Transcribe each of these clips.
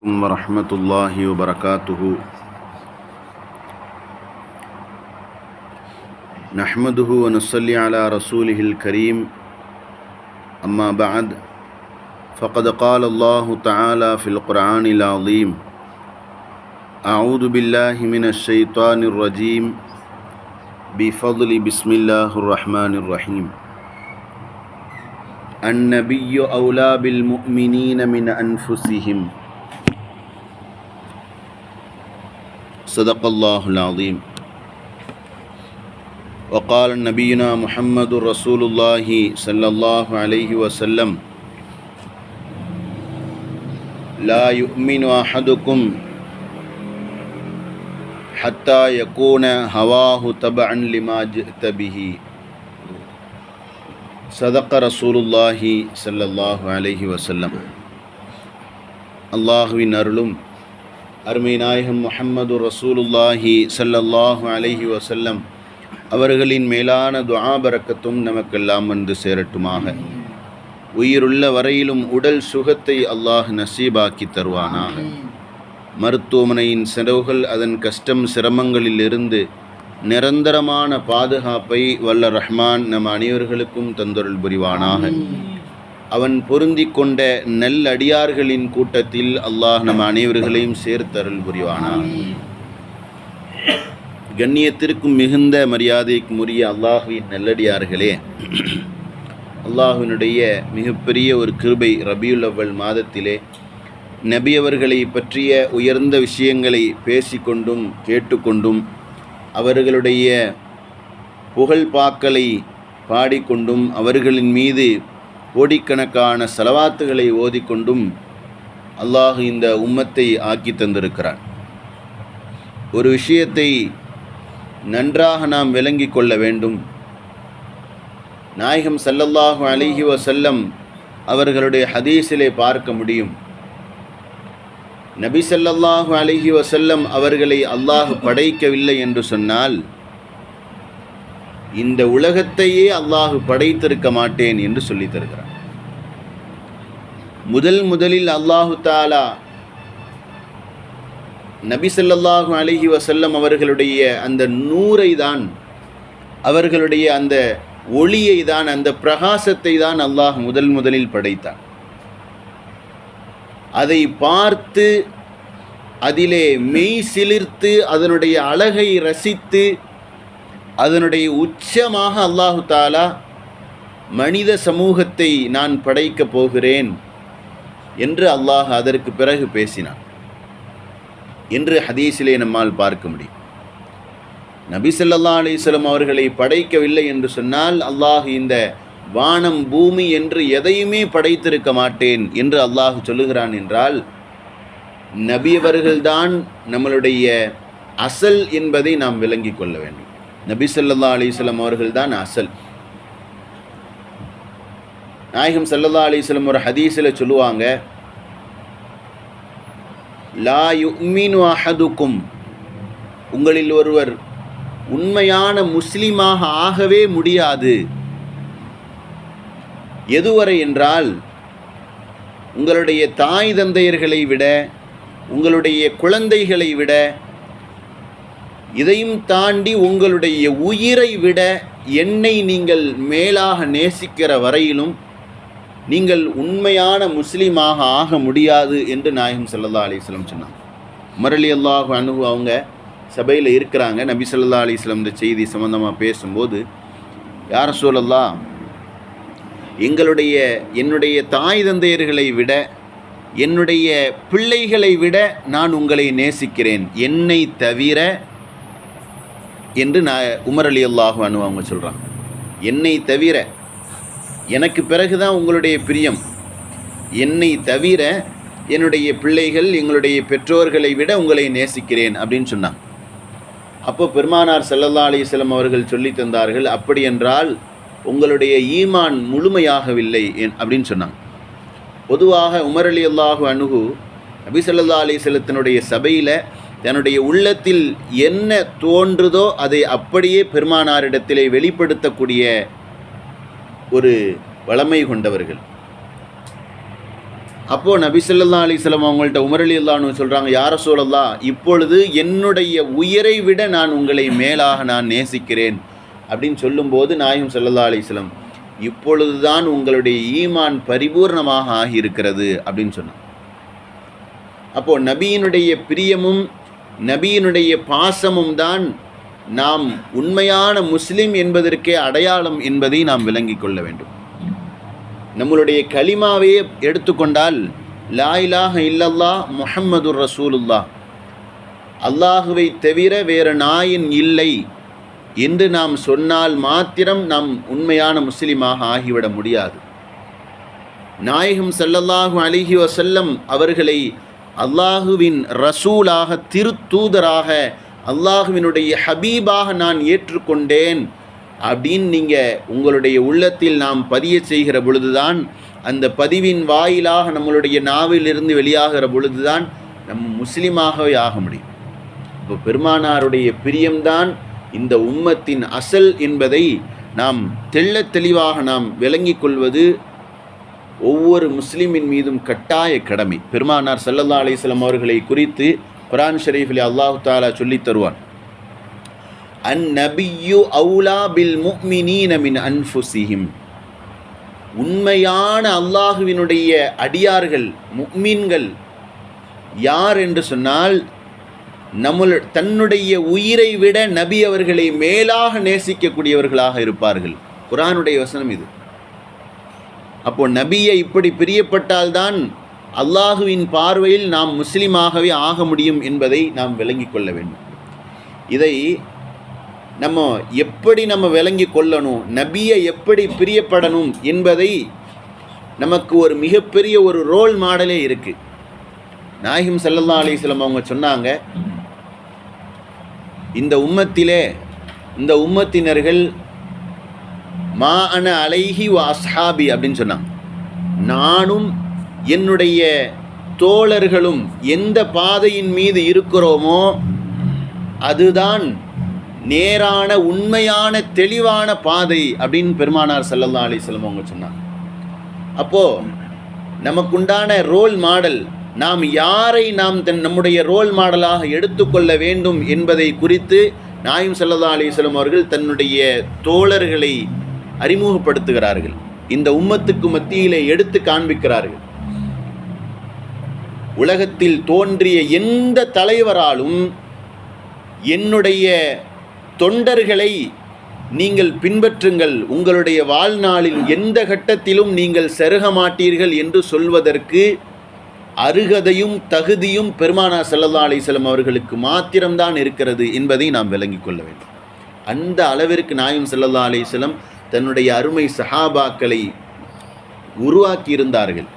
ورحمة الله وبركاته. نحمده ونصلي على رسوله الكريم. أما بعد فقد قال الله تعالى في القرآن العظيم أعوذ بالله من الشيطان الرجيم. بفضل بسم الله الرحمن الرحيم. النبي أولى بالمؤمنين من أنفسهم. صدق الله العظيم وقال نبينا محمد رسول الله صلى الله عليه وسلم لا يؤمن أحدكم حتى يكون هواه تبعا لما جئت به صدق رسول الله صلى الله عليه وسلم அல்லாஹுவின் அருளும் அருமை நாயகம் முஹம்மது ரசூலுல்லாஹி சல்லல்லாஹு அலைஹி வசல்லம் அவர்களின் மேலான துவாபரக்கத்தும் நமக்கெல்லாம் வந்து சேரட்டுமாக. உயிருள்ள வரையிலும் உடல் சுகத்தை அல்லாஹ் நசீபாக்கி தருவானாக. மருத்துவமனையின் செலவுகள் அதன் கஷ்டம் சிரமங்களிலிருந்து நிரந்தரமான பாதுகாப்பை வல்ல ரஹ்மான் நம் அனைவர்களுக்கும் தந்தொருள் புரிவானாக. அவன் பொருந்தி கொண்ட நல்லடியார்களின் கூட்டத்தில் அல்லாஹ் நம் அனைவர்களையும் சேர்த்தருள் புரிவானான். கண்ணியத்திற்கும் மிகுந்த மரியாதைக்கும் உரிய அல்லாஹுவின் நல்லடியார்களே அல்லாஹுவினுடைய மிகப்பெரிய ஒரு கிருபை ரபியுல் அவ்வல் மாதத்திலே நபியவர்களை பற்றிய உயர்ந்த விஷயங்களை பேசிக்கொண்டும் கேட்டுக்கொண்டும் அவர்களுடைய புகழ் பாக்களை பாடிக்கொண்டும் அவர்களின் மீது கோடிக்கணக்கான செலவாத்துகளை ஓதிக்கொண்டும் அல்லாஹ் இந்த உம்மத்தை ஆக்கி தந்திருக்கிறான். ஒரு விஷயத்தை நன்றாக நாம் விளங்கி கொள்ள வேண்டும். நாயகம் சல்லல்லாஹு அலிஹி வசல்லம் அவர்களுடைய ஹதீஸிலே பார்க்க முடியும். நபி சல்லல்லாஹு அலிஹி வசல்லம் அவர்களை அல்லாஹ் படைக்கவில்லை என்று சொன்னால் இந்த உலகத்தையே அல்லாஹு படைத்திருக்க மாட்டேன் என்று சொல்லி தருகிறார் முதல் முதலில் அல்லாஹு தாலா நபி ஸல்லல்லாஹு அலைஹி அவர்களுடைய அந்த நூரை தான் அவர்களுடைய அந்த ஒளியை தான் அந்த பிரகாசத்தை தான் அல்லாஹ் முதல் முதலில் படைத்தான். அதை பார்த்து அதிலே மெய் சிலிர்த்து அதனுடைய அழகை ரசித்து அதனுடைய உச்சமாக அல்லாஹு தாலா மனித சமூகத்தை நான் படைக்கப் போகிறேன் என்று அல்லாஹ் அதற்கு பிறகு பேசினான். என்று ஹதீஸிலே நம்மால் பார்க்க முடியும். நபி ஸல்லல்லாஹு அலைஹி அவர்களை படைக்கவில்லை என்று சொன்னால் அல்லாஹ் இந்த வானம் பூமி என்று எதையுமே படைத்திருக்க மாட்டேன் என்று அல்லாஹ் சொல்லுகிறான் என்றால் நபியவர்கள்தான் நம்மளுடைய அசல் என்பதை நாம் விளங்கிக் கொள்ள வேண்டும். நபி சல்லா அலிஸ்லம் அவர்கள் தான் அசல். நாயகம் சல்லா அலிஸ்லம் ஒரு ஹதீஸில் சொல்லுவாங்க லா யுமினு அஹதுக்கும் உங்களில் ஒருவர் உண்மையான முஸ்லீமாக ஆகவே முடியாது. எதுவரை என்றால் உங்களுடைய தாய் தந்தையர்களை விட உங்களுடைய குழந்தைகளை விட இதையும் தாண்டி உங்களுடைய உயிரை விட என்னை நீங்கள் மேலாக நேசிக்கிற வரையிலும் நீங்கள் உண்மையான முஸ்லீமாக ஆக முடியாது என்று நாயகம் சல்லா அலிஸ்லம் சொன்னாங்க. மரளி அல்லாஹ் அனுகு அவங்க சபையில் இருக்கிறாங்க. நபி சொல்லா அலிஸ்லம் இந்த செய்தி சம்மந்தமாக பேசும்போது யார் சொல்லலா எங்களுடைய என்னுடைய தாய் தந்தையர்களை விட என்னுடைய பிள்ளைகளை விட நான் உங்களை நேசிக்கிறேன். என்னை தவிர என்று நான் உமர் அலி அல்லாஹு அனு அவங்க சொல்கிறாங்க என்னை தவிர எனக்கு பிறகு தான் உங்களுடைய பிரியம். என்னை தவிர என்னுடைய பிள்ளைகள் எங்களுடைய பெற்றோர்களை விட உங்களை நேசிக்கிறேன் அப்படின்னு சொன்னாங்க. அப்போ பெருமானார் சல்லல்லா அலிஸ்லம் அவர்கள் சொல்லி தந்தார்கள் அப்படி என்றால் உங்களுடைய ஈமான் முழுமையாகவில்லை அப்படின்னு சொன்னாங்க. பொதுவாக உமர் அலி அல்லாஹு அணுகு நபி சல்லா அலிஸ்லத்தினுடைய சபையில் தன்னுடைய உள்ளத்தில் என்ன தோன்றுதோ அதை அப்படியே பெருமானாரிடத்திலே வெளிப்படுத்தக்கூடிய ஒரு வளமை கொண்டவர்கள். அப்போது நபி அலிஸ்லாம் அவங்கள்ட்ட உமரலி அல்லான்னு சொல்கிறாங்க யார சூழல்லா இப்பொழுது என்னுடைய உயிரை விட நான் உங்களை மேலாக நான் நேசிக்கிறேன். அப்படின்னு சொல்லும்போது நாயும் ஸல்லல்லாஹு அலைஹி இப்பொழுதுதான் உங்களுடைய ஈமான் பரிபூர்ணமாக ஆகியிருக்கிறது. அப்படின்னு சொன்னான். அப்போது நபியினுடைய பிரியமும் நபியினுடைய பாசமும் தான் நாம் உண்மையான முஸ்லிம் என்பதற்கே அடையாளம் என்பதை நாம் விளங்கிக் கொள்ள வேண்டும். நம்மளுடைய கலிமாவே எடுத்துக்கொண்டால் லாயிலாக இல்லல்லா முஹம்மது ரசூலுல்லா அல்லாஹுவை தவிர வேறு நாயின் இல்லை என்று நாம் சொன்னால் மாத்திரம் நாம் உண்மையான முஸ்லிமாக ஆகிவிட முடியாது. நாயகம் சல்லல்லாஹு அலிஹி வசல்லம் அவர்களை அல்லாஹுவின் ரசூலாக திருத்தூதராக அல்லாஹுவினுடைய ஹபீபாக நான் ஏற்றுக்கொண்டேன் அப்படின்னு நீங்கள் உங்களுடைய உள்ளத்தில் நாம் பதிய செய்கிற பொழுதுதான் அந்த பதிவின் வாயிலாக நம்மளுடைய நாவிலிருந்து வெளியாகிற பொழுதுதான் நம் முஸ்லீமாகவே ஆக முடியும். இப்போ பெருமானாருடைய பிரியம்தான் இந்த உம்மத்தின் அசல் என்பதை நாம் தெள்ள தெளிவாக நாம் விளங்கிக் கொள்வது ஒவ்வொரு முஸ்லீமின் மீதும் கட்டாய கடமை. பெருமானார் சல்லல்லா அலிஸ்லாம் அவர்களை குறித்து குரான் ஷரீஃபில் அல்லாஹு தாலா சொல்லித் தருவான். அன் நபியு அவுலா பில் முஃமினீன அன்ஃபுசிஹிம் உண்மையான அல்லாஹுவினுடைய அடியார்கள் முக்மீன்கள் யார் என்று சொன்னால் நம்மள தன்னுடைய உயிரை விட நபி அவர்களை மேலாக நேசிக்கக்கூடியவர்களாக இருப்பார்கள். குரானுடைய வசனம் இது. அப்போ நபியை இப்படி பிரியப்பட்டால்தான் அல்லாஹுவின் பார்வையில் நாம் முஸ்லீமாகவே ஆக முடியும் என்பதை நாம் விளங்கிக் கொள்ள வேண்டும். இதை நம்ம எப்படி நம்ம விளங்கி கொள்ளணும்? நபியை எப்படி பிரியப்படணும் என்பதை நமக்கு ஒரு மிகப்பெரிய ஒரு ரோல் மாடலே இருக்குது நாயகம் ஸல்லல்லாஹு அலிஸ்லம் அவங்க சொன்னாங்க இந்த உம்மத்திலே இந்த உம்மத்தினர்கள் மா அன அலைஹி வாஸ்ஹாபி அஸ்ஹாபி அப்படின்னு சொன்னாங்க. நானும் என்னுடைய தோழர்களும் எந்த பாதையின் மீது இருக்கிறோமோ அதுதான் நேரான உண்மையான தெளிவான பாதை அப்படின்னு பெருமானார் ஸல்லல்லாஹு அலைஹி அவங்க சொன்னாங்க. அப்போது நமக்குண்டான ரோல் மாடல் நாம் யாரை நாம் தன் நம்முடைய ரோல் மாடலாக எடுத்துக்கொள்ள வேண்டும் என்பதை குறித்து நாயும் ஸல்லல்லாஹு அலிஸ்லம் அவர்கள் தன்னுடைய தோழர்களை அறிமுகப்படுத்துகிறார்கள். இந்த உம்மத்துக்கு மத்தியிலே எடுத்து காண்பிக்கிறார்கள். உலகத்தில் தோன்றிய எந்த தலைவராலும் என்னுடைய தொண்டர்களை நீங்கள் பின்பற்றுங்கள். உங்களுடைய வாழ்நாளில் எந்த கட்டத்திலும் நீங்கள் செருக மாட்டீர்கள் என்று சொல்வதற்கு அருகதையும் தகுதியும் பெருமானா ஸல்லல்லாஹு அலிசலம் அவர்களுக்கு மாத்திரம்தான் இருக்கிறது என்பதை நாம் விளங்கிக் கொள்ள வேண்டும். அந்த அளவிற்கு நாயும் ஸல்லல்லாஹு அலிசலம் தன்னுடைய அருமை சஹாபாக்களை உருவாக்கியிருந்தார்கள்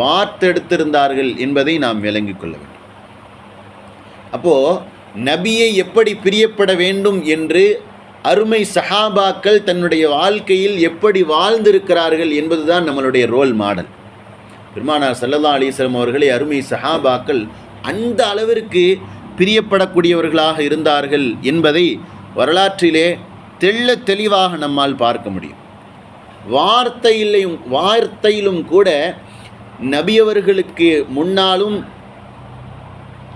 வார்த்தெடுத்திருந்தார்கள் என்பதை நாம் விளங்கிக் கொள்ள வேண்டும். அப்போது நபியை எப்படி பிரியப்பட வேண்டும் என்று அருமை சஹாபாக்கள் தன்னுடைய வாழ்க்கையில் எப்படி வாழ்ந்திருக்கிறார்கள் என்பதுதான் நம்மளுடைய ரோல் மாடல். பெருமானார் ஸல்லல்லாஹு அலைஹி அவர்களை அருமை சஹாபாக்கள் அந்த அளவிற்கு பிரியப்படக்கூடியவர்களாக இருந்தார்கள் என்பதை வரலாற்றிலே தெள்ளத் தெளிவாக நம்மால் பார்க்க முடியும். வார்த்தையிலையும் வார்த்தையிலும் கூட நபியவர்களுக்கு முன்னாலும்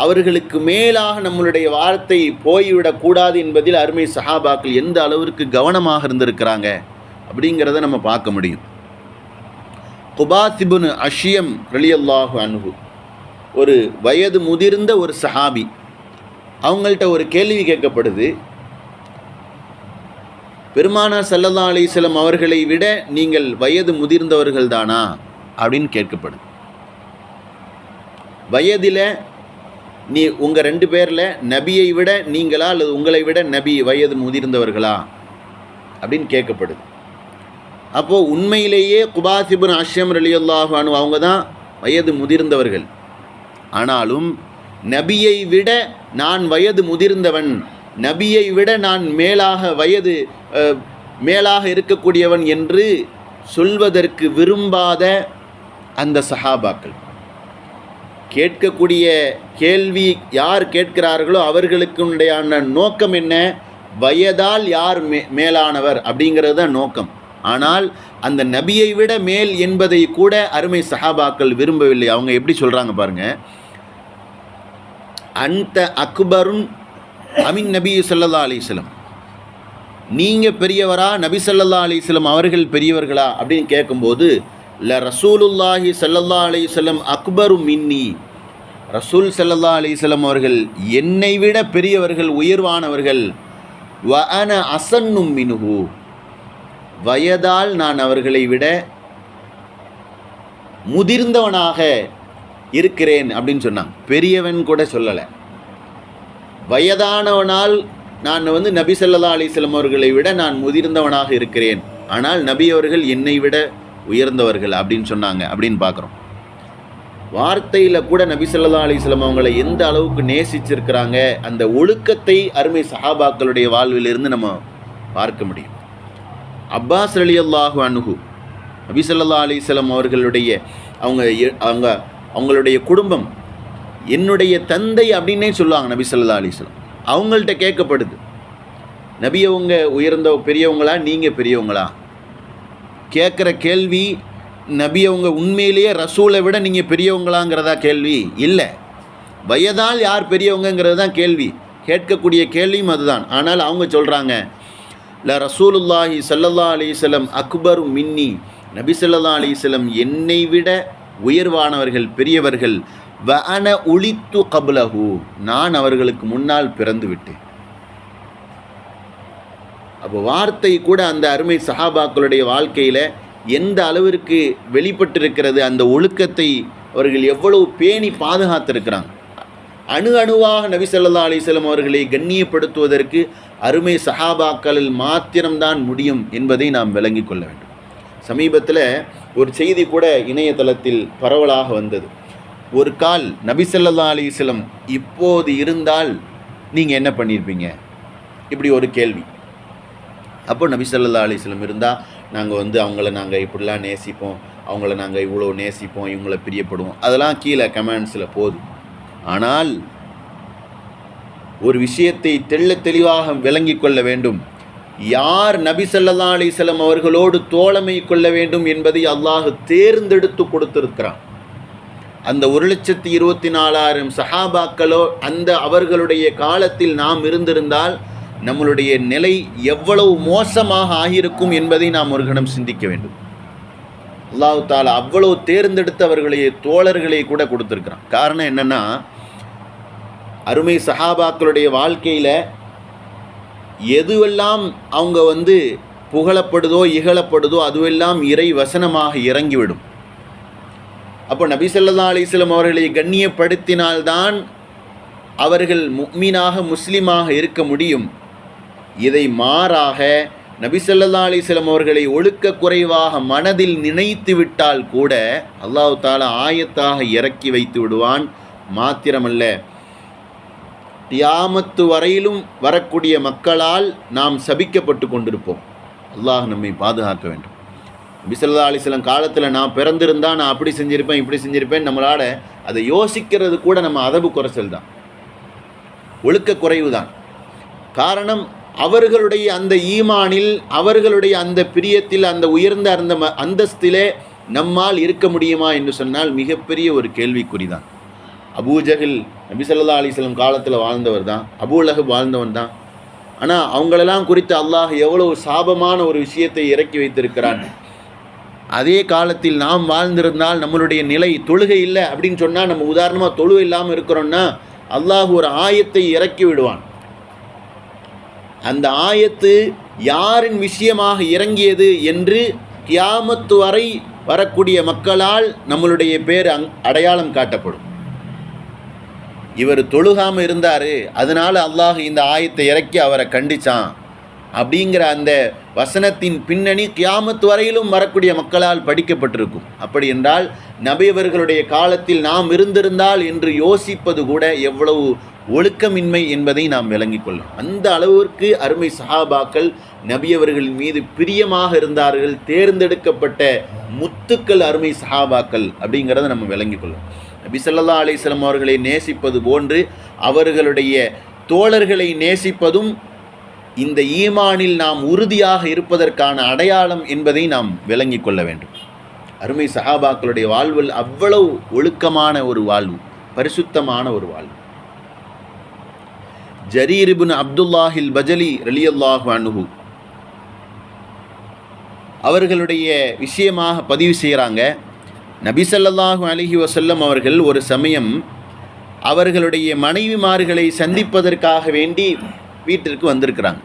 அவர்களுக்கு மேலாக நம்மளுடைய வார்த்தை போய்விடக்கூடாது என்பதில் அருமை சஹாபாக்கள் எந்த அளவிற்கு கவனமாக இருந்திருக்கிறாங்க அப்படிங்கிறத நம்ம பார்க்க முடியும். குபாசிபுன் அஷியம் ரலியல்லாஹு அனுகு ஒரு வயது முதிர்ந்த ஒரு சஹாபி அவங்கள்ட்ட ஒரு கேள்வி கேட்கப்படுது. பெருமானார் சல்லல்லா அலைஹி அவர்களை விட நீங்கள் வயது முதிர்ந்தவர்கள் தானா? அப்படின்னு கேட்கப்படுது. வயதில் நீ உங்கள் ரெண்டு பேரில் நபியை விட நீங்களா அல்லது உங்களை விட நபி வயது முதிர்ந்தவர்களா? அப்படின்னு கேட்கப்படுது. அப்போது உண்மையிலேயே குபாசிபுன் அஷ்யம் ரலியுல்லாஹானு அவங்க தான் வயது முதிர்ந்தவர்கள். ஆனாலும் நபியை விட நான் வயது முதிர்ந்தவன் நபியை விட நான் மேலாக வயது மேலாக இருக்கக்கூடியவன் என்று சொல்வதற்கு விரும்பாத அந்த சஹாபாக்கள். கேட்கக்கூடிய கேள்வி யார் கேட்கிறார்களோ அவர்களுக்குடையான நோக்கம் என்ன? வயதால் யார் மே மேலானவர் அப்படிங்கிறது தான் நோக்கம். ஆனால் அந்த நபியை விட மேல் என்பதை கூட அருமை சஹாபாக்கள் விரும்பவில்லை. அவங்க எப்படி சொல்கிறாங்க பாருங்கள் அந்த அக்பருன் அமின் நபி ஸல்லல்லாஹு அலிஸ்லம் நீங்கள் பெரியவரா நபி ஸல்லல்லாஹு அலிஸ்லம் அவர்கள் பெரியவர்களா அப்படின்னு கேட்கும்போது ல ரசூலுல்லாஹி சல்லல்லா அலிஸ்லம் அக்பரு மின்னி. ரசூல் சல்லல்லா அலிஸ்லம் அவர்கள் என்னை விட பெரியவர்கள் உயர்வானவர்கள். வ அன அசன்னும் மினுகு வயதால் நான் அவர்களை விட முதிர்ந்தவனாக இருக்கிறேன் அப்படின்னு சொன்னான் பெரியவன் கூட சொல்லலை. வயதானவனால் நான் வந்து நபி ஸல்லல்லாஹு அலிஸ்லம் அவர்களை விட நான் முதிர்ந்தவனாக இருக்கிறேன். ஆனால் நபி அவர்கள் என்னை விட உயர்ந்தவர்கள் அப்படின்னு சொன்னாங்க அப்படின்னு பார்க்குறோம். வார்த்தையில் கூட நபி சொல்லா அலிஸ்லம் அவங்களை எந்த அளவுக்கு நேசிச்சிருக்கிறாங்க அந்த ஒழுக்கத்தை அருமை சஹாபாக்களுடைய வாழ்விலிருந்து நம்ம பார்க்க முடியும். அப்பாஸ் அலி அல்லாஹு அனுகு நபி சொல்லா அலிஸ்லம் அவர்களுடைய அவங்க எ- அவங்க அவங்களுடைய குடும்பம் என்னுடைய தந்தை அப்படின்னே சொல்லுவாங்க நபி சொல்லா அலிஸ்லாம் அவங்கள்ட்ட கேட்கப்படுது. நபி அவங்க உயர்ந்த பெரியவங்களா? நீங்கள் பெரியவங்களா? கேட்குற கேள்வி நபி அவங்க உண்மையிலேயே ரசூலை விட நீங்கள் பெரியவங்களாங்கிறதா கேள்வி? இல்லை. வயதால் யார் பெரியவங்கங்கிறது தான் கேள்வி. கேட்கக்கூடிய கேள்வியும் அதுதான். ஆனால் அவங்க சொல்கிறாங்க ல ரசூலுல்லாஹி சல்லல்லா அலைஹி அக்பர் அக்பரு மின்னி. நபி சொல்லா அலைஹி என்னை விட உயர்வானவர்கள் பெரியவர்கள் வ அன உளித்து கபுலஹு. நான் அவர்களுக்கு முன்னால் பிறந்து விட்டேன். அப்போ வார்த்தை கூட அந்த அருமை சஹாபாக்களுடைய வாழ்க்கையில் எந்த அளவிற்கு வெளிப்பட்டிருக்கிறது அந்த ஒழுக்கத்தை அவர்கள் எவ்வளவு பேணி பாதுகாத்திருக்கிறாங்க. அணு அணுவாக நபி ஸல்லல்லாஹு அவர்களை கண்ணியப்படுத்துவதற்கு அருமை சஹாபாக்களில் மாத்திரம்தான் முடியும் என்பதை நாம் விளங்கிக் கொள்ள வேண்டும். சமீபத்தில் ஒரு செய்தி கூட இணையதளத்தில் பரவலாக வந்தது. ஒரு கால் நபி அலிஸ்லம் இப்போது இருந்தால் நீங்கள் என்ன பண்ணியிருப்பீங்க இப்படி ஒரு கேள்வி. அப்போ நபிசல்லா அலிஸ்லம் இருந்தால் நாங்கள் வந்து அவங்கள நாங்கள் இப்படிலாம் நேசிப்போம் அவங்கள நாங்கள் இவ்வளோ நேசிப்போம் இவங்கள பிரியப்படுவோம். அதெல்லாம் கீழே கமெண்ட்ஸில் போதும். ஆனால் ஒரு விஷயத்தை தெள்ள தெளிவாக விளங்கி கொள்ள வேண்டும். யார் நபி ஸல்லல்லாஹு அலைஹி அவர்களோடு தோழமை கொள்ள வேண்டும் என்பதை அல்லாஹ் தேர்ந்தெடுத்து கொடுத்திருக்கிறான். அந்த ஒரு லட்சத்தி இருபத்தி நாலாயிரம் சஹாபாக்களோ அந்த அவர்களுடைய காலத்தில் நாம் இருந்திருந்தால் நம்மளுடைய நிலை எவ்வளவு மோசமாக ஆகியிருக்கும் என்பதை நாம் ஒரு கணம் சிந்திக்க வேண்டும். அல்லாஹு தாலா அவ்வளவு தேர்ந்தெடுத்து அவர்களையே தோழர்களை கூட கொடுத்துருக்குறான். காரணம் என்னென்னா அருமை சஹாபாக்களுடைய வாழ்க்கையில் எதுவெல்லாம் அவங்க வந்து புகழப்படுதோ இகழப்படுதோ அதுவெல்லாம் இறை வசனமாக இறங்கிவிடும். அப்போ நபி ஸல்லல்லாஹு அலைஹி அவர்களை கண்ணியப்படுத்தினால்தான் அவர்கள் முக்மீனாக முஸ்லீமாக இருக்க முடியும். இதை மாறாக நபிசல்லா அலிஸ்லம் அவர்களை ஒழுக்க குறைவாக மனதில் நினைத்து விட்டால் கூட அல்லாஹு தாலா ஆயத்தாக இறக்கி வைத்து விடுவான். மாத்திரமல்ல தியாமத்து வரையிலும் வரக்கூடிய மக்களால் நாம் சபிக்கப்பட்டு கொண்டிருப்போம். அல்லாஹ் நம்மை பாதுகாக்க வேண்டும். பிசல்லா அலிஸ்லாம் காலத்தில் நான் பிறந்திருந்தா நான் அப்படி செஞ்சிருப்பேன் இப்படி செஞ்சுருப்பேன் நம்மளால் அதை யோசிக்கிறது கூட நம்ம அதவு குறைச்சல் தான். ஒழுக்க குறைவு தான். காரணம் அவர்களுடைய அந்த ஈமானில் அவர்களுடைய அந்த பிரியத்தில் அந்த உயர்ந்த அந்த ம- அந்தஸ்திலே நம்மால் இருக்க முடியுமா என்று சொன்னால் மிகப்பெரிய ஒரு கேள்விக்குறி தான். அபூஜகில் நபிசல்லா ஸல்லல்லாஹு காலத்தில் வாழ்ந்தவர் தான் அபூலஹப் வாழ்ந்தவன் தான். ஆனால் அவங்களெல்லாம் குறித்து அல்லாஹ் எவ்வளவு சாபமான ஒரு விஷயத்தை இறக்கி வைத்திருக்கிறான். அதே காலத்தில் நாம் வாழ்ந்திருந்தால் நம்மளுடைய நிலை தொழுகை இல்லை அப்படின்னு சொன்னால் நம்ம உதாரணமாக தொழுகை இல்லாமல் இருக்கிறோம்னா அல்லாஹ் ஒரு ஆயத்தை இறக்கி விடுவான். அந்த ஆயத்து யாரின் விஷயமாக இறங்கியது என்று கியாமத்து வரை வரக்கூடிய மக்களால் நம்மளுடைய பேர் அங் அடையாளம் காட்டப்படும். இவர் தொழுகாமல் இருந்தார் அதனால் அல்லாஹ் இந்த ஆயத்தை இறக்கி அவரை கண்டிச்சான். அப்படிங்கிற அந்த வசனத்தின் பின்னணி கியாமத்து வரையிலும் வரக்கூடிய மக்களால் படிக்கப்பட்டிருக்கும். அப்படி என்றால் நபியவர்களுடைய காலத்தில் நாம் இருந்திருந்தால் என்று யோசிப்பது கூட எவ்வளவு ஒழுக்கமின்மை என்பதை நாம் விளங்கிக் கொள்ளலாம் அந்த அளவிற்கு அருமை சஹாபாக்கள் நபியவர்களின் மீது பிரியமாக இருந்தார்கள் தேர்ந்தெடுக்கப்பட்ட முத்துக்கள் அருமை சஹாபாக்கள் அப்படிங்கிறத நம்ம விளங்கிக் கொள்ளும் நபி ஸல்லல்லாஹு அலைஹி அவர்களை நேசிப்பது போன்று அவர்களுடைய தோழர்களை நேசிப்பதும் இந்த ஈமானில் நாம் உறுதியாக இருப்பதற்கான அடையாளம் என்பதை நாம் விளங்கி கொள்ள வேண்டும். அருமை சஹாபாக்களுடைய வாழ்வில் அவ்வளவு ஒழுக்கமான ஒரு வாழ்வு பரிசுத்தமான ஒரு வாழ்வு. ஜரீரிபுன் அப்துல்லாஹில் பஜலி ரலியல்லாஹு அனுகு அவர்களுடைய விஷயமாக பதிவு செய்கிறாங்க. நபிசல்லாஹு அலிஹி வசல்லம் அவர்கள் ஒரு சமயம் அவர்களுடைய மனைவிமார்களை சந்திப்பதற்காக வேண்டி வீட்டிற்கு வந்திருக்கிறாங்க.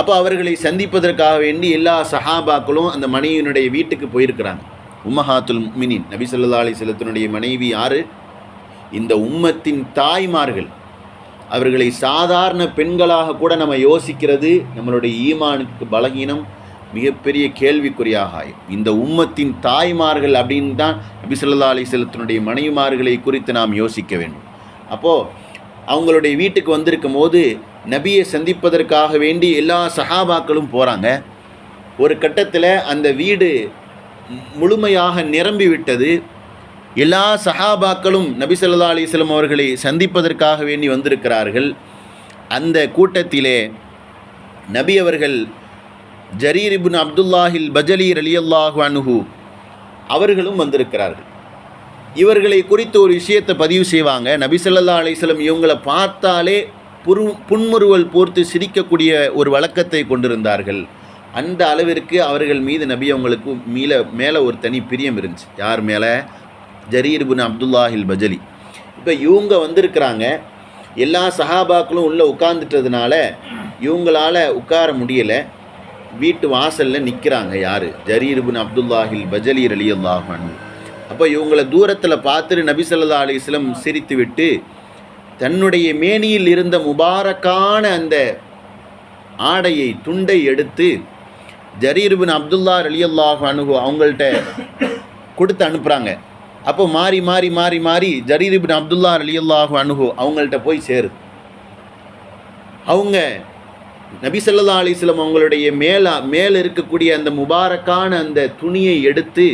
அப்போ அவர்களை சந்திப்பதற்காக வேண்டி எல்லா சஹாபாக்களும் அந்த மனைவியினுடைய வீட்டுக்கு போயிருக்கிறாங்க. உம்மஹாத்துல் மினின் நபி ஸல்லல்லாஹு அலைஹி மனைவி யாரு? இந்த உம்மத்தின் தாய்மார்கள். அவர்களை சாதாரண பெண்களாக கூட நம்ம யோசிக்கிறது நம்மளுடைய ஈமானுக்கு பலகீனம் மிகப்பெரிய கேள்விக்குறியாக ஆயும் இந்த உம்மத்தின் தாய்மார்கள் அப்படின்னு தான் நபி ஸல்லல்லாஹு அலைஹி மனைவிமார்களை குறித்து நாம் யோசிக்க வேண்டும். அப்போது அவங்களுடைய வீட்டுக்கு வந்திருக்கும் போது நபியை சந்திப்பதற்காக வேண்டி எல்லா சஹாபாக்களும் போகிறாங்க ஒரு கட்டத்தில் அந்த வீடு முழுமையாக நிரம்பி விட்டது. எல்லா சஹாபாக்களும் நபி சொல்லா அலிஸ்லம் அவர்களை சந்திப்பதற்காக வேண்டி வந்திருக்கிறார்கள். அந்த கூட்டத்திலே நபி அவர்கள் ஜரீர் இபுன் அப்துல்லாஹில் பஜலீர் அலி அல்லாஹ் அன்ஹு அவர்களும் வந்திருக்கிறார்கள். இவர்களை குறித்து ஒரு விஷயத்தை பதிவு செய்வாங்க. நபிசல்லா அலிஸ்லம் இவங்களை பார்த்தாலே புரு புன்முறுவல் போர்த்து சிரிக்கக்கூடிய ஒரு வழக்கத்தை கொண்டிருந்தார்கள். அந்த அளவிற்கு அவர்கள் மீது நபி அவங்களுக்கு மீல மேலே ஒரு தனி பிரியம் இருந்துச்சு. யார் மேலே? ஜரீர்புன் அப்துல்லாஹில் பஜலி இப்போ இவங்க வந்திருக்கிறாங்க. எல்லா சஹாபாக்களும் உள்ளே உட்கார்ந்துட்டதுனால இவங்களால உட்கார முடியலை. வீட்டு வாசலில் நிற்கிறாங்க யார்? ஜரீர்புன் அப்துல்லாஹில் பஜலி அலி அல்லாஹன் அப்போ இவங்களை தூரத்தில் பார்த்துட்டு நபிசல்லா அலிஸ்லம் அலைஹி சிரித்து விட்டு தன்னுடைய மேனியில் இருந்த முபாரக்கான அந்த ஆடையை துண்டை எடுத்து ஜரீர்பின் அப்துல்லா அலியல்லாஹ் அனுகு அவங்கள்ட்ட கொடுத்து அனுப்புகிறாங்க அப்போ மாறி மாறி மாறி மாறி ஜரீர்பின் அப்துல்லா ரலியல்லாஹு அனுகு அவங்கள்ட்ட போய் சேருது. அவங்க நபிசல்லா அலிஸ்லம் அவங்களுடைய மேலா மேலே இருக்கக்கூடிய அந்த முபாரக்கான அந்த துணியை எடுத்து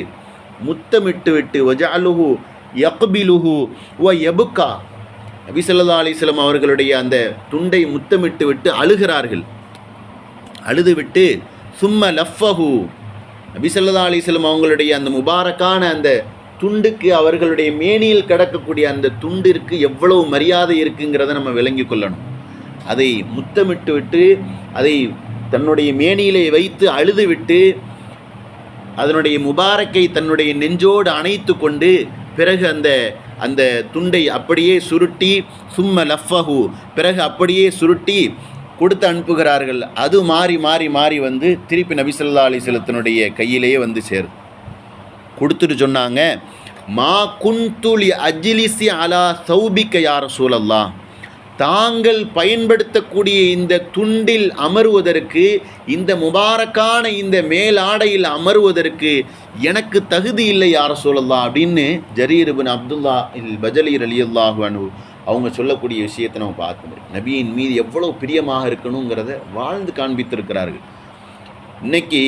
முத்தமிட்டு விட்டு வஜாலுஹு யக்பிலுஹு வ யபுக்கா. நபிசல்லா ஸல்லல்லாஹு அவர்களுடைய அந்த துண்டை முத்தமிட்டு விட்டு அழுகிறார்கள். அழுதுவிட்டு சும்ம லஃபஹு. நபிசல்லா அலிஸ்லம் அவங்களுடைய அந்த முபாரக்கான அந்த துண்டுக்கு அவர்களுடைய மேனியில் கிடக்கக்கூடிய அந்த துண்டிற்கு எவ்வளவு மரியாதை இருக்குங்கிறத நம்ம விளங்கி கொள்ளணும். அதை முத்தமிட்டு விட்டு அதை தன்னுடைய மேனியிலே வைத்து அழுதுவிட்டு அதனுடைய முபாரக்கை தன்னுடைய நெஞ்சோடு அணைத்து கொண்டு பிறகு அந்த அந்த துண்டை அப்படியே சுருட்டி சும்ம லஃபஹு பிறகு அப்படியே சுருட்டி கொடுத்து அனுப்புகிறார்கள். அது மாறி மாறி மாறி வந்து திருப்பி நபிசல்லா அலிசலத்தினுடைய கையிலேயே வந்து சேரும். கொடுத்துட்டு சொன்னாங்க மா குந்துலி அஜிலிசி அலா சௌபிக்க யார் சூழல்லாம் தாங்கள் பயன்படுத்தக்கூடிய இந்த துண்டில் அமருவதற்கு இந்த முபாரக்கான இந்த மேலாடையில் அமருவதற்கு எனக்கு தகுதி இல்லை யார சொல்லலாம் அப்படின்னு ஜரீர்பின் அப்துல்லா இல் பஜலீர் அலி அல்லாஹு அனு அவங்க சொல்லக்கூடிய விஷயத்தை நம்ம பார்க்க முடியும். நபியின் மீது எவ்வளோ பிரியமாக இருக்கணுங்கிறத வாழ்ந்து காண்பித்திருக்கிறார்கள். இன்னைக்கு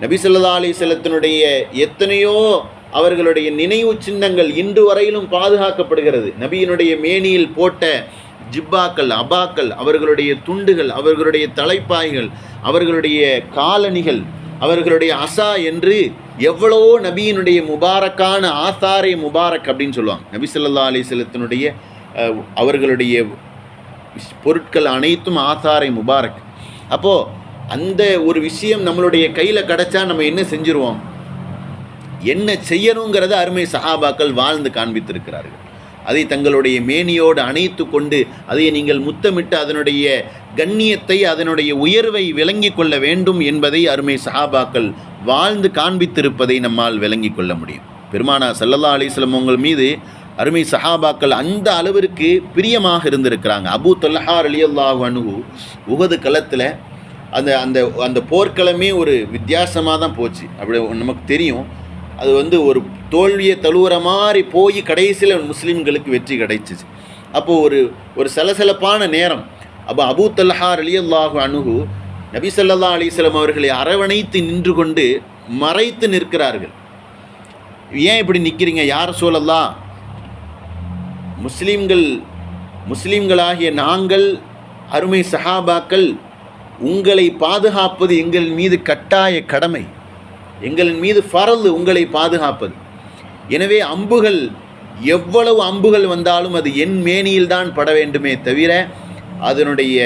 நபி சொல்லா அலைஹி எத்தனையோ அவர்களுடைய நினைவு சின்னங்கள் இன்று வரையிலும் பாதுகாக்கப்படுகிறது. நபியினுடைய மேனியில் போட்ட ஜிப்பாக்கள் அபாக்கள் அவர்களுடைய துண்டுகள் அவர்களுடைய தலைப்பாய்கள் அவர்களுடைய காலணிகள் அவர்களுடைய அசா என்று எவ்வளோ நபியினுடைய முபாரக்கான ஆசாரே முபாரக் அப்படின்னு சொல்லுவாங்க. நபி சொல்லா அலிசல்லத்தினுடைய அவர்களுடைய பொருட்கள் அனைத்தும் ஆசாரை முபாரக். அப்போது அந்த ஒரு விஷயம் நம்மளுடைய கையில் கிடச்சா நம்ம என்ன செஞ்சுருவோம்? என்ன செய்யணுங்கிறத அருமை சஹாபாக்கள் வாழ்ந்து காண்பித்திருக்கிறார்கள். அதை தங்களுடைய மேனியோடு அணைத்து கொண்டு அதை நீங்கள் முத்தமிட்டு அதனுடைய கண்ணியத்தை அதனுடைய உயர்வை விளங்கி கொள்ள வேண்டும் என்பதை அருமை சஹாபாக்கள் வாழ்ந்து காண்பித்திருப்பதை நம்மால் விளங்கி கொள்ள முடியும். பெருமானா சல்லல்லா அலிஸ்லம் உங்கள் மீது அருமை சஹாபாக்கள் அந்த அளவிற்கு பிரியமாக இருந்திருக்கிறாங்க. அபு தொல்லஹார் அலி அல்லாஹ் அனுகு உகது களத்தில் அந்த அந்த அந்த போர்க்களமே ஒரு வித்தியாசமாக தான் போச்சு. அப்படி நமக்கு தெரியும். அது வந்து ஒரு தோல்வியை தழுவுற மாதிரி போய் கடைசியில் முஸ்லீம்களுக்கு வெற்றி கிடைச்சிச்சு. அப்போது ஒரு ஒரு சலசலப்பான நேரம். அப்போ அபூ தல்ஹா அலியல்லாஹு அணுகு நபி சல்லா அலைஹி அவர்களை அரவணைத்து நின்று கொண்டு மறைத்து நிற்கிறார்கள். ஏன் இப்படி நிற்கிறீங்க யார் சொல்லலாம் முஸ்லீம்கள் முஸ்லீம்களாகிய நாங்கள் அருமை சஹாபாக்கள் உங்களை பாதுகாப்பது எங்கள் மீது கட்டாய கடமை. எங்களின் மீது ஃபரல் உங்களை பாதுகாப்பது. எனவே அம்புகள் எவ்வளவு அம்புகள் வந்தாலும் அது என் மேனியில் தான் பட வேண்டுமே தவிர அதனுடைய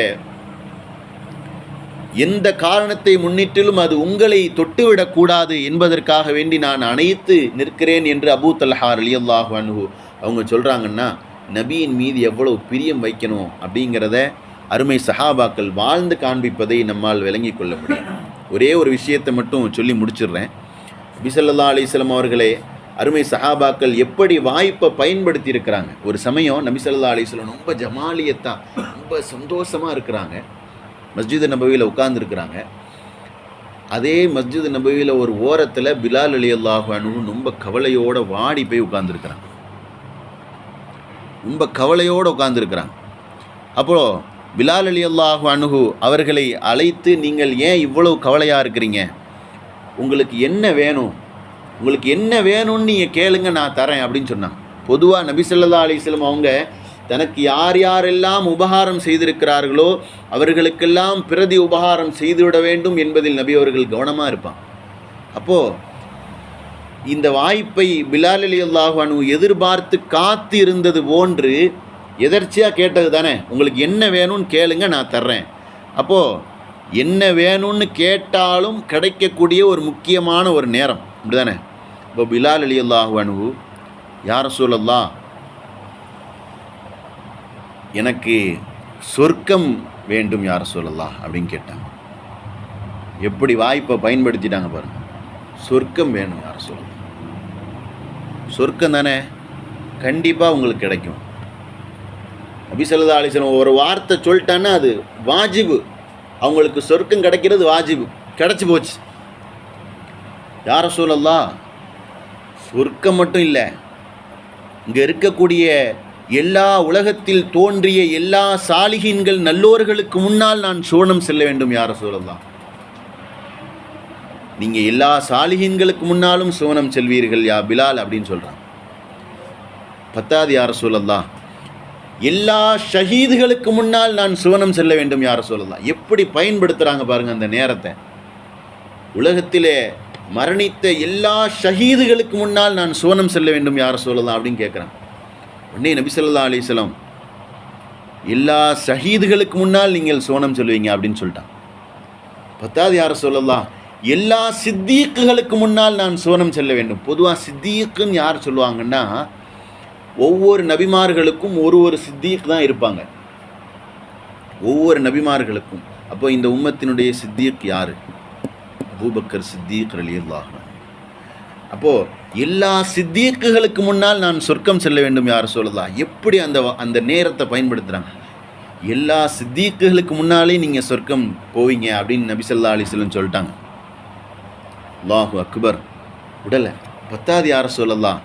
எந்த காரணத்தை முன்னிட்டிலும் அது உங்களை தொட்டுவிடக்கூடாது என்பதற்காக வேண்டி நான் அணைத்து நிற்கிறேன் என்று அபூ தல்ஹார் அலி அல்லாஹ் அனுகு அவங்க சொல்கிறாங்கன்னா நபியின் மீது எவ்வளவு பிரியம் வைக்கணும்? அப்படிங்கிறத அருமை சஹாபாக்கள் வாழ்ந்து காண்பிப்பதை நம்மால் விளங்கிக் கொள்ள முடியும். ஒரே ஒரு விஷயத்தை மட்டும் சொல்லி முடிச்சிடுறேன். பிசல்லா அலிஸ்லாம் அவர்களே அருமை சஹாபாக்கள் எப்படி வாய்ப்பை பயன்படுத்தி இருக்கிறாங்க ஒரு சமயம் நபிசல்லா ஸல்லல்லாஹு ரொம்ப ஜமாலியத்தா ரொம்ப சந்தோஷமாக இருக்கிறாங்க. மஸ்ஜித் நபவியில் உட்கார்ந்துருக்கிறாங்க. அதே மஸ்ஜித் நபவியில் ஒரு ஓரத்தில் பிலால் அலி அல்லாஹானுன்னு ரொம்ப கவலையோட வாடி போய் உட்காந்துருக்குறாங்க ரொம்ப கவலையோடு உட்காந்துருக்குறாங்க அப்போது பிலால் அலி அல்லாஹு அனுகு அவர்களை அழைத்து நீங்கள் ஏன் இவ்வளவு கவலையாக இருக்கிறீங்க? உங்களுக்கு என்ன வேணும்? உங்களுக்கு என்ன வேணும்னு நீங்கள் கேளுங்க நான் தரேன் அப்படின்னு சொன்னான். பொதுவாக நபிசல்லா அலிஸ்லம் அவங்க தனக்கு யார் யாரெல்லாம் உபகாரம் செய்திருக்கிறார்களோ அவர்களுக்கெல்லாம் பிரதி உபகாரம் செய்துவிட வேண்டும் என்பதில் நபி அவர்கள் கவனமாக இருப்பான். அப்போது இந்த வாய்ப்பை பிலால் அலி அல்லாஹு எதிர்பார்த்து காத்து இருந்தது போன்று எதர்ச்சியாக கேட்டது தானே? உங்களுக்கு என்ன வேணும்னு கேளுங்க நான் தர்றேன். அப்போது என்ன வேணும்னு கேட்டாலும் கிடைக்கக்கூடிய ஒரு முக்கியமான ஒரு நேரம். அப்படிதானே? இப்போ பிலால் அலி அல்லாஹு யார் எனக்கு சொர்க்கம் வேண்டும் யார் சொல்லலாம் அப்படின்னு கேட்டாங்க. எப்படி வாய்ப்பை பயன்படுத்திட்டாங்க பாருங்கள் சொர்க்கம் வேணும் யார் சொல்லலாம் சொர்க்கம் தானே கண்டிப்பாக உங்களுக்கு கிடைக்கும். அபிசல்லா அலிஸ்லாம் ஒரு வார்த்தை சொல்லிட்டான்னா அது வாஜிபு. அவங்களுக்கு சொர்க்கம் கிடைக்கிறது வாஜிபு. கிடச்சி போச்சு. யார சொல்லலாம் சொர்க்கம் மட்டும் இல்லை இங்கே இருக்கக்கூடிய எல்லா உலகத்தில் தோன்றிய எல்லா சாலிகின்கள் நல்லோர்களுக்கு முன்னால் நான் சோனம் செல்ல வேண்டும் யார சொல்லலாம் நீங்கள் எல்லா சாலிகின்களுக்கு முன்னாலும் சோனம் செல்வீர்கள் யா பிலால் அப்படின்னு சொல்கிறான் பத்தாது யார சொல்லலாம் எல்லா ஷஹீதுகளுக்கு முன்னால் நான் சுவனம் செல்ல வேண்டும் யார சொல்லலாம் எப்படி பயன்படுத்துகிறாங்க பாருங்க அந்த நேரத்தை. உலகத்திலே மரணித்த எல்லா ஷஹீதுகளுக்கு முன்னால் நான் சுவனம் செல்ல வேண்டும் யார சொல்லலாம் அப்படின்னு கேட்குறான் உடனே நபி ஸல்லல்லாஹு எல்லா ஷஹீதுகளுக்கு முன்னால் நீங்கள் சுவனம் சொல்லுவீங்க அப்படின்னு சொல்லிட்டான். பத்தாவது யார சொல்லலாம் எல்லா சித்தீக்குகளுக்கு முன்னால் நான் சுவனம் செல்ல வேண்டும். பொதுவாக சித்தீக்குன்னு யார் சொல்லுவாங்கன்னா ஒவ்வொரு நபிமார்களுக்கும் ஒரு ஒரு சித்தீக் தான் இருப்பாங்க. ஒவ்வொரு நபிமார்களுக்கும். அப்போ இந்த உம்மத்தினுடைய சித்தீக் யார்? அபூபக்கர் சித்தீக் ரலியல்லாஹு அப்போது எல்லா சித்தீக்குகளுக்கு முன்னால் நான் சொர்க்கம் செல்ல வேண்டும் யார் சொல்லலாம் எப்படி அந்த அந்த நேரத்தை பயன்படுத்துகிறாங்க எல்லா சித்தீக்குகளுக்கு முன்னாலே நீங்கள் சொர்க்கம் போவீங்க அப்படின்னு நபி ஸல்லல்லாஹு சொல்லிட்டாங்க. அல்லாஹு அக்பர். உடலை. பத்தாவது யார சொல்லலாம்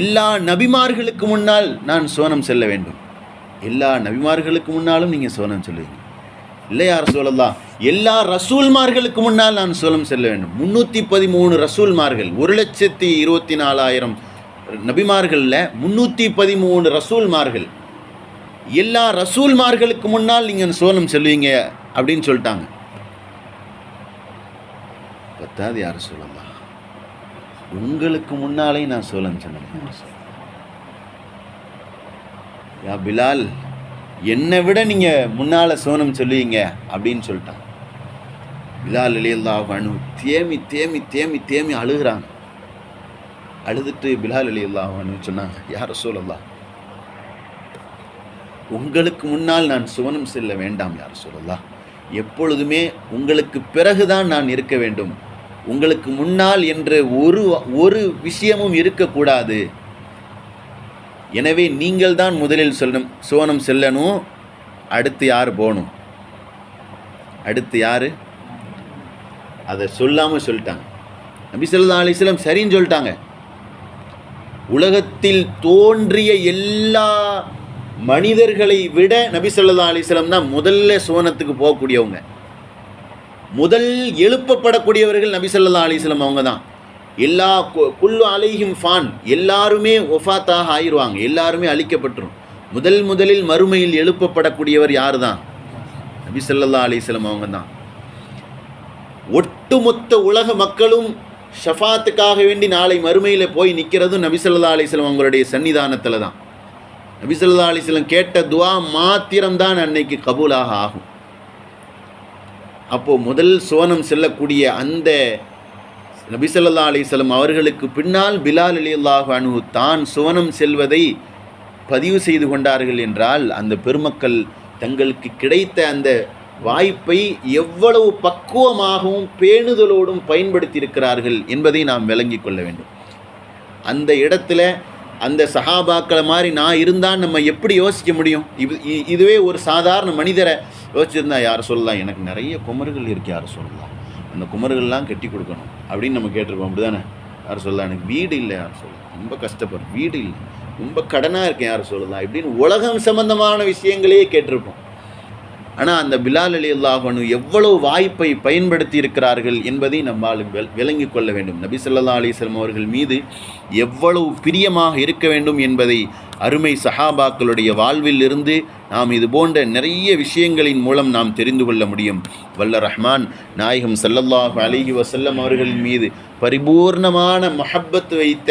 எல்லா நபிமார்களுக்கு முன்னால் நான் சோனம் செல்ல வேண்டும். எல்லா நபிமார்களுக்கு முன்னாலும் நீங்கள் சோனம் சொல்லுவீங்க. இல்லை யார் சொல்லலாம் எல்லா ரசூல்மார்களுக்கு முன்னால் நான் சோனம் செல்ல வேண்டும். முந்நூற்றி பதிமூணு ரசூல்மார்கள் ஒரு லட்சத்தி இருபத்தி நாலாயிரம் நபிமார்களில் முந்நூற்றி பதிமூணு ரசூல்மார்கள். எல்லா ரசூல்மார்களுக்கு முன்னால் நீங்கள் சோனம் செல்வீங்க அப்படின்னு சொல்லிட்டாங்க. பத்தாவது யார் சொல்லலாம் உங்களுக்கு முன்னாலே நான் சோழன் சொன்னேன். யா பிலால் என்னை விட நீங்கள் முன்னால் சோனம் சொல்லுவீங்க அப்படின்னு சொல்லிட்டான். பிலால் அலியல்லா அனு தேமி தேமி தேமி தேமி அழுகிறாங்க அழுதுட்டு பிலால் அலியல்லா அனு சொன்னாங்க யார் சொல்லலாம் உங்களுக்கு முன்னால் நான் சுவனம் செல்ல வேண்டாம் யார் சொல்லலாம் எப்பொழுதுமே உங்களுக்கு பிறகுதான் நான் இருக்க வேண்டும். உங்களுக்கு முன்னால் என்று ஒரு ஒரு விஷயமும் இருக்கக்கூடாது. எனவே நீங்கள் தான் முதலில் சொல்லணும் சோனம் செல்லணும். அடுத்து யார் போகணும்? அடுத்து யார்? அதை சொல்லாமல் சொல்லிட்டாங்க. நபி சொல்லா அலிஸ்லாம் சரின்னு சொல்லிட்டாங்க. உலகத்தில் தோன்றிய எல்லா மனிதர்களை விட நபி சொல்லா அலிஸ்லாம் தான் முதல்ல சுவனத்துக்கு போகக்கூடியவங்க. முதல் எழுப்பப்படக்கூடியவர்கள் நபி ஸல்லல்லாஹு அலைஹி அவங்க தான் எல்லா கு- குல்லு அலைஹிம் ஃபான் எல்லாருமே ஒஃபாத்தாக ஆயிடுவாங்க எல்லாருமே அழிக்கப்பட்டுரும். முதல் முதலில் மறுமையில் எழுப்பப்படக்கூடியவர் யார் தான் நபி ஸல்லல்லாஹு அவங்க தான் ஒட்டுமொத்த உலக மக்களும் ஷஃபாத்துக்காக வேண்டி நாளை மறுமையில் போய் நிற்கிறதும் நபிசல்லா ஸல்லல்லாஹு அவங்களுடைய சன்னிதானத்தில் தான். நபிசல்லா ஸல்லல்லாஹு கேட்ட துவா மாத்திரம்தான் அன்னைக்கு கபூலாக ஆகும். அப்போது முதல் சுவனம் செல்லக்கூடிய அந்த நபிசல்லா ஸல்லல்லாஹு அவர்களுக்கு பின்னால் பிலால் அலியல்லாஹு அன்ஹு தான் சுவனம் செல்வதை பதிவு செய்து கொண்டார்கள் என்றால் அந்த பெருமக்கள் தங்களுக்கு கிடைத்த அந்த வாய்ப்பை எவ்வளவு பக்குவமாகவும் பேணுதலோடும் பயன்படுத்தியிருக்கிறார்கள் என்பதை நாம் விளங்கிக் கொள்ள வேண்டும். அந்த இடத்துல அந்த சஹாபாக்களை மாதிரி நான் இருந்தால் நம்ம எப்படி யோசிக்க முடியும்? இது இ- இதுவே ஒரு சாதாரண மனிதரை யோசிச்சிருந்தா யார் சொல்லலாம்? எனக்கு நிறைய குமர்கள் இருக்கு யார் சொல்லலாம்? அந்த குமர்கள்லாம் கட்டி கொடுக்கணும் அப்படின்னு நம்ம கேட்டிருப்போம். அப்படிதானே? யார் சொல்லலாம்? எனக்கு வீடு இல்லை யார் சொல்லலாம்? ரொம்ப கஷ்டப்படுறேன். வீடு இல்லை. ரொம்ப கடனாக இருக்கேன் யார் சொல்லலாம்? இப்படின்னு உலகம் சம்மந்தமான விஷயங்களையே கேட்டிருப்போம். ஆனால் அந்த பிலால் அலி அல்லாஹனு எவ்வளவு வாய்ப்பை பயன்படுத்தி இருக்கிறார்கள் என்பதை நம்மால் விளங்கிக் கொள்ள வேண்டும். நபி ஸல்லல்லாஹு அலைஹி வஸல்லம் அவர்கள் மீது எவ்வளவு பிரியமாக இருக்க வேண்டும் என்பதை அருமை சஹாபாக்களுடைய வாழ்வில் இருந்து நாம் இது போன்ற நிறைய விஷயங்களின் மூலம் நாம் தெரிந்து கொள்ள முடியும். வல்ல ரஹ்மான் நாயகம் ஸல்லல்லாஹு அலைஹி வஸல்லம் அவர்களின் மீது பரிபூர்ணமான மஹப்பத் வைத்த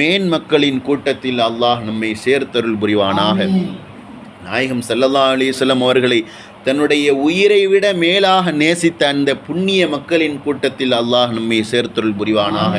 மேன் மக்களின் கூட்டத்தில் அல்லாஹ் நம்மை சேர்த்தருள் புரிவானாக. நாயகம் ஸல்லல்லாஹு அலைஹி வஸல்லம் அவர்களை தன்னுடைய உயிரை விட மேலாக நேசித்த அந்த புண்ணிய மக்களின் கூட்டத்தில் அல்லாஹ் நம்மை சேர்த்தருள் புரிவானாக.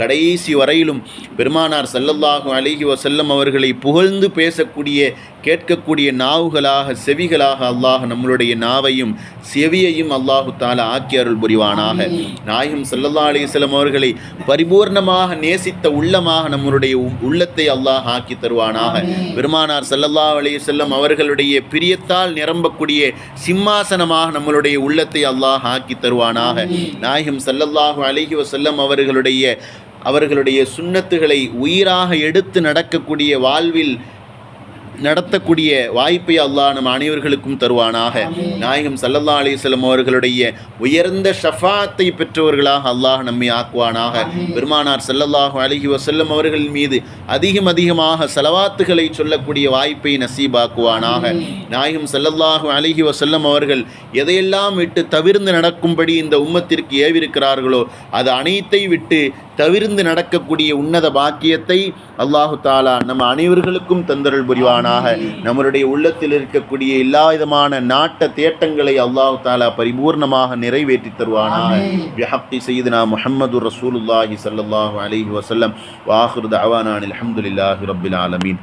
கடைசி வரையிலும் பெருமானார் சல்லல்லாஹு அலிஹி வசல்லம் அவர்களை புகழ்ந்து பேசக்கூடிய கேட்கக்கூடிய நாவுகளாக செவிகளாக அல்லாஹ் நம்மளுடைய நாவையும் செவியையும் அல்லாஹு தால ஆக்கி அருள் புரிவானாக. நாயகம் சல்லல்லா அலிஸ்லம் அவர்களை பரிபூர்ணமாக நேசித்த உள்ளமாக நம்மளுடைய உள்ளத்தை அல்லாஹ் ஆக்கி தருவானாக. பெருமானார் சல்லல்லா அலி செல்லம் அவர்களுடைய பிரியத்தால் நிரம்பக்கூடிய சிம்மாசனமாக நம்மளுடைய உள்ளத்தை அல்லாஹ் ஆக்கி தருவானாக. நாயகம் ஸல்லல்லாஹு அலைஹி வஸல்லம் அவர்களுடைய அவர்களுடைய சுன்னத்துகளை உயிராக எடுத்து நடக்கக்கூடிய வாழ்வில் நடத்தக்கூடிய வாய்ப்பை அல்லாஹ் நம் அனைவர்களுக்கும் தருவானாக. நாயகம் ஸல்லல்லாஹு அலைஹி வஸல்லம் அவர்களுடைய உயர்ந்த ஷஃபாத்தை பெற்றவர்களாக அல்லாஹ் நம்மை ஆக்குவானாக. பெருமானார் ஸல்லல்லாஹு அலைஹி வஸல்லம் அவர்கள் மீது அதிகம் அதிகமாக செலவாத்துகளை சொல்லக்கூடிய வாய்ப்பை நசீபாக்குவானாக. நாயகம் ஸல்லல்லாஹு அலைஹி வஸல்லம் அவர்கள் எதையெல்லாம் விட்டு தவிர்ந்து நடக்கும்படி இந்த உம்மத்திற்கு ஏவிருக்கிறார்களோ அது அனைத்தை விட்டு தவிர்ந்து நடக்கக்கூடிய உன்னத பாக்கியத்தை அல்லாஹு தாலா நம்ம அனைவர்களுக்கும் தந்தருள் புரிவானாக. நம்மளுடைய உள்ளத்தில் இருக்கக்கூடிய எல்லா விதமான நாட்ட தேட்டங்களை அல்லாஹு தாலா பரிபூர்ணமாக நிறைவேற்றி தருவானாக. பிஹக்கி சையதுனா முஹம்மது ரசூலுல்லாஹி ஸல்லல்லாஹு அலைஹி வஸல்லம். வாஹிர் தஅவானா அல்ஹம்துலில்லாஹி ரப்பில் ஆலமீன்.